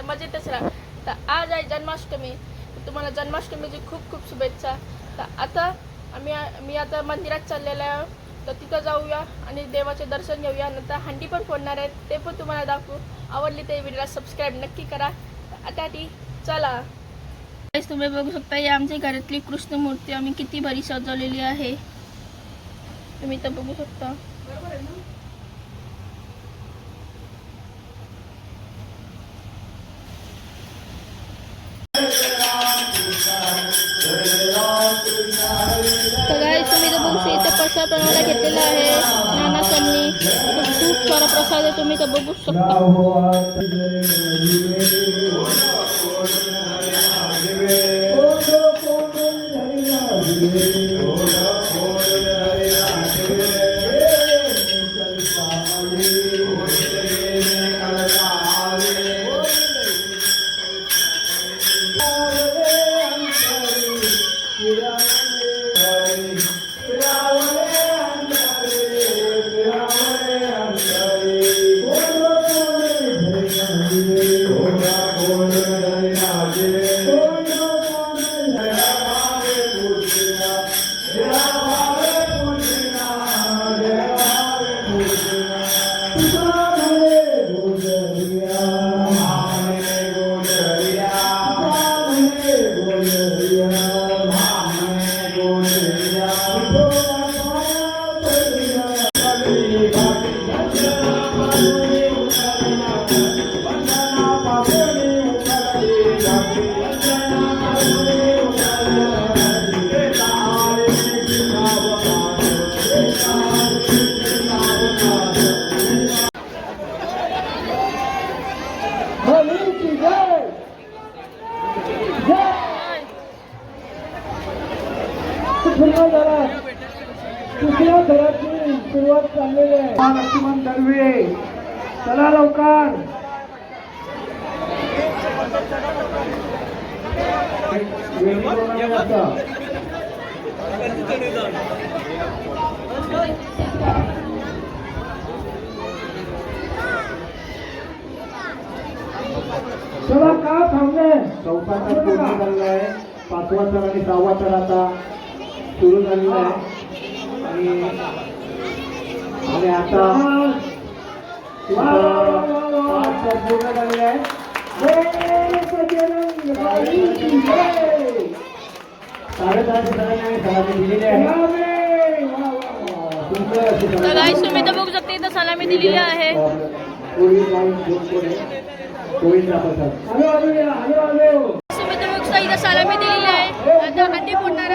तर मजेतच राहा. तर आज आहे जन्माष्टमी. तुम्हाला जन्माष्टमीची खूप खूप शुभेच्छा. तर आता आम्ही मी आता मंदिरात चाललेलं आहे. तर तिथं जाऊया आणि देवाचे दर्शन घेऊया. नंतर हंडी पण फोडणार आहेत. ते पण तुम्हाला दाखवू. आवडली ते व्हिडिओला सबस्क्राईब नक्की करा. त्यासाठी चला. तुम्ही बघू शकता या आमच्या घरातली कृष्णमूर्ती आम्ही किती भारी सजवलेली आहे. तुम्ही तर बघू शकता. प्रसाद बनवायला घेतलेला आहे नाना त्यांनी खूप सारा प्रसाद आहे तुम्ही तर बघू शकता दुसऱ्या घरात दुसऱ्या घराची सुरुवात चाललेली आहे. लक्ष्मण दळवे चला लवकर. चला का थांबले? चौथा पाचवा तर आणि सहावा तर आता सुरू झालेलं आहे. आणि आणि आता पूर्ण आहे साडेदहा सरांनी दिलेली आहे तर गाईस तुम्ही इथं बघू शकता इथं सलामी दिलेली आहे. तुम्ही इथं बघू शकता इथं सलामी दिलेली आहे. आता फोडणार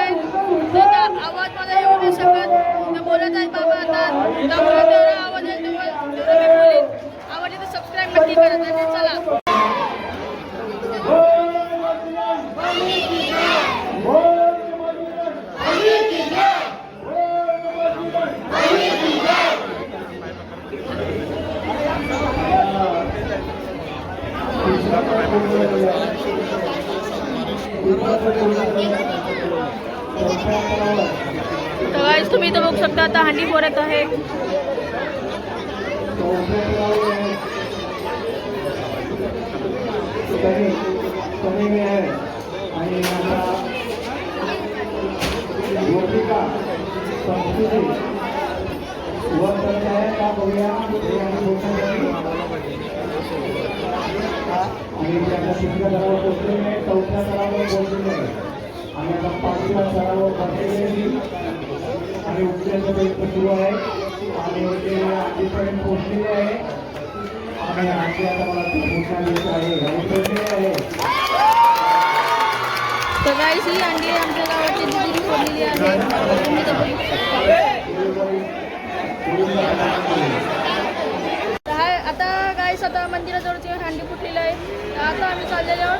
तर गाइस तुम्ही इथं बघू शकता आता हंडी फोडत आहे आणि तिसऱ्या थरावर पोहोचलेले आहे चौथ्या थरावर पोहोचलेले आहे आणि आता पाचव्या थरावर बसलेले आणि उठल्याचा प्रयत्न सुरू आहे. आणि ते आधीपर्यंत पोहोचलेले आहे. आणि आणखी आता मला मोठा दिवस आहे. आणि पोहोचलेले आहे. तर गाईस ही हंडी आमच्या गावाची दिदीने फोडलेली आहे तुम्ही इथं बघू शकता तर हा आता गाईस आता मंदिराजवळचे हांडी फुटलेलं आहे आता आम्ही चाललेलो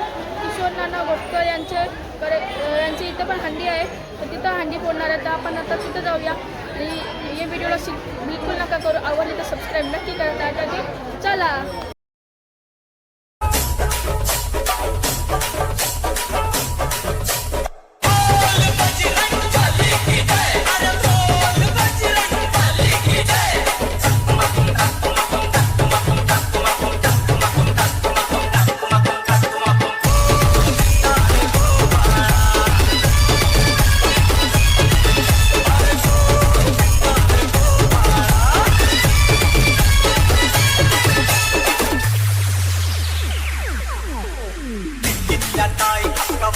किशोर नाना गोटकर यांचे कडे यांची इथं पण हंडी आहे. तर तिथं हंडी फोडणार आहे. तर आपण आता तिथं जाऊया. आणि या व्हिडिओला बिलकुल नका करू. आवडली तर सबस्क्राईब नक्की करता त्यासाठी चला.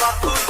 bak kurban